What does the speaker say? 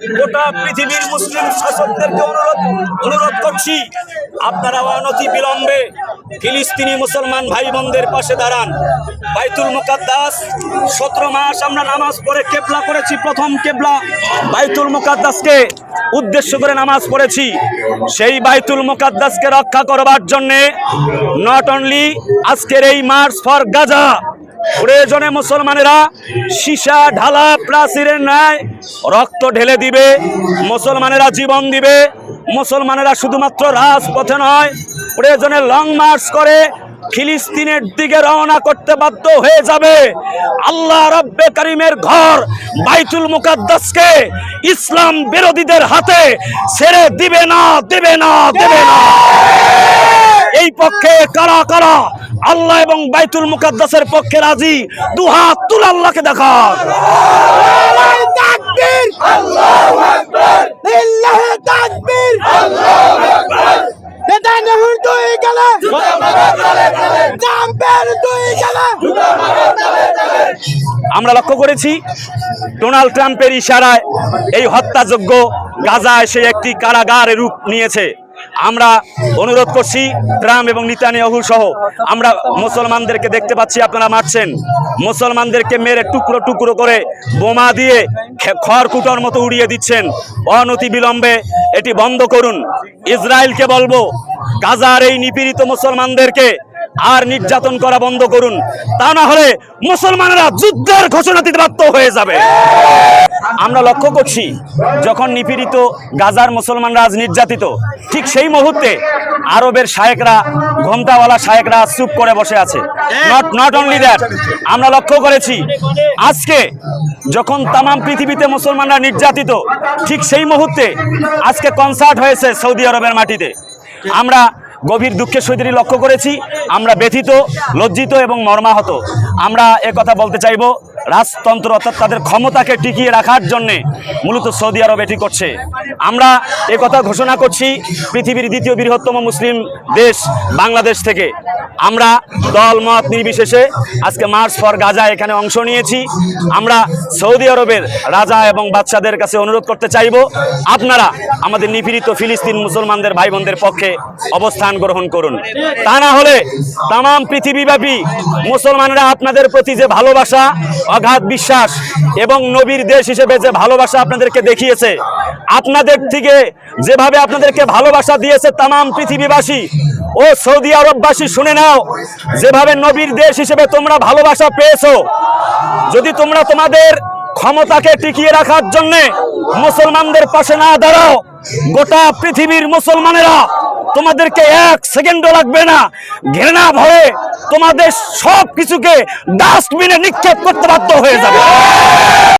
গোটা পৃথিবীর মুসলিম শাসকদেরকে অনুরোধ অনুরোধ করছি, আপনারা অনতি বিলম্বে ফিলিস্তিনি মুসলমান ভাই বোনদের পাশে দাঁড়ান। বাইতুল মুকাদ্দাস, সতেরো মাস আমরা নামাজ পড়ে কেবলা করেছি, প্রথম কেবলা। বাইতুল মুকাদ্দাসকে উদ্দেশ্য করে নামাজ পড়েছি। সেই বাইতুল মুকাদ্দাসকে রক্ষা করবার জন্যে নট অনলি আজকের এই মার্চ ফর গাজা প্রয়োজনে মুসলমানেরা, সীসা ঢালা প্রাচীরের ন্যায় রক্ত ঢেলে দিবে, মুসলমানেরা জীবন দিবে, মুসলমানেরা শুধুমাত্র রাজপথে নয় প্রয়োজনে লং মার্চ করে ফিলিস্তিনের দিকে রওনা করতে বাধ্য হয়ে যাবে। আল্লাহ রব্বে করিমের ঘর বাইতুল মুকাদ্দাসকে ইসলাম বিরোধীদের হাতে ছেড়ে দিবে না, দেবে না দেবে না। এই পক্ষে কারা কারা? আল্লাহ এবং বাইতুল মুকাদ্দাসের পক্ষে রাজি? দুহাত তুল আল্লাহকে দেখা তাকবীর আল্লাহু আকবার লিল্লাহি তাকবীর আল্লাহু আকবার নেতানিয়াহুর দুই গেলে ট্রাম্পের দুই গেলে আমরা লক্ষ্য করেছি, ডোনাল্ড ট্রাম্পের ইশারায় এই হত্যাযোগ্য গাজা এসে একটি কারাগারে রূপ নিয়েছে। আমরা অনুরোধ করছি ট্রাম্প এবং নিতানিয়াহু সহ, আমরা মুসলমানদেরকে দেখতে পাচ্ছি, আপনারা মারছেন। মুসলমানদেরকে মেরে টুকরো টুকরো করে বোমা দিয়ে খড়কুটোর মতো উড়িয়ে দিচ্ছেন। অনতি বিলম্বে এটি বন্ধ করুন। ইসরায়েলকে বলব, গাজার এই নিপীড়িত মুসলমানদেরকে আর নির্যাতন করা বন্ধ করুন। তা না হলে মুসলমানেরা যুদ্ধের ঘোষণা দিতে হয়ে যাবে। আমরা লক্ষ্য করছি, যখন নিপীড়িত গাজার মুসলমানরা আজ নির্যাতিত, ঠিক সেই মুহূর্তে আরবের শায়েকরা, ঘোমটাওয়ালা শায়েকরা চুপ করে বসে আছে। নট নট অনলি দ্যাট আমরা লক্ষ্য করেছি, আজকে যখন তাম পৃথিবীতে মুসলমানরা নির্যাতিত, ঠিক সেই মুহূর্তে আজকে কনসার্ট হয়েছে সৌদি আরবের মাটিতে। আমরা গভীর দুঃখের সহিত লক্ষ্য করেছি, আমরা ব্যথিত, লজ্জিত এবং মর্মাহত। আমরা কথা বলতে চাইব রাজতন্ত্র অর্থাৎ তাদের ক্ষমতাকে টিকিয়ে রাখার জন্যে মূলত সৌদি আরব এটি করছে। আমরা এ কথা ঘোষণা করছি, পৃথিবীর দ্বিতীয় বৃহত্তম মুসলিম দেশ বাংলাদেশ থেকে। আমরা দল, মত নির্বিশেষে আজকে মার্চ ফর গাজা এখানে অংশ নিয়েছি। আমরা সৌদি আরবের রাজা এবং বাচ্চাদের কাছে অনুরোধ করতে চাইব, আপনারা আমাদের নিপীড়িত ফিলিস্তিন মুসলমানদের ভাই বোনদের পক্ষে অবস্থান গ্রহণ করুন। তা না হলে তাম পৃথিবীব্যাপী মুসলমানরা আপনাদের প্রতি যে ভালোবাসা অগাধ বিশ্বাস এবং নবীর দেশ হিসেবে যে ভালোবাসা আপনাদেরকে দেখিয়েছে, আপনাদের থেকে যেভাবে আপনাদেরকে ভালোবাসা দিয়েছে তাম পৃথিবীবাসী ও সৌদি আরববাসী, শুনে নাও, যেভাবে নবীর দেশ হিসেবে তোমরা ভালোবাসা পেয়েছ, যদি তোমরা তোমাদের ক্ষমতাকে টিকিয়ে রাখার জন্যে মুসলমানদের পাশে না দাঁড়াও, গোটা পৃথিবীর মুসলমানেরা তোমাদেরকে এক সেকেন্ডও লাগবে না। ঘৃণা ভয়ে তোমাদের সব কিছুকে ডাস্টবিনে নিক্ষেপ করতে বাধ্য হয়ে যাবে।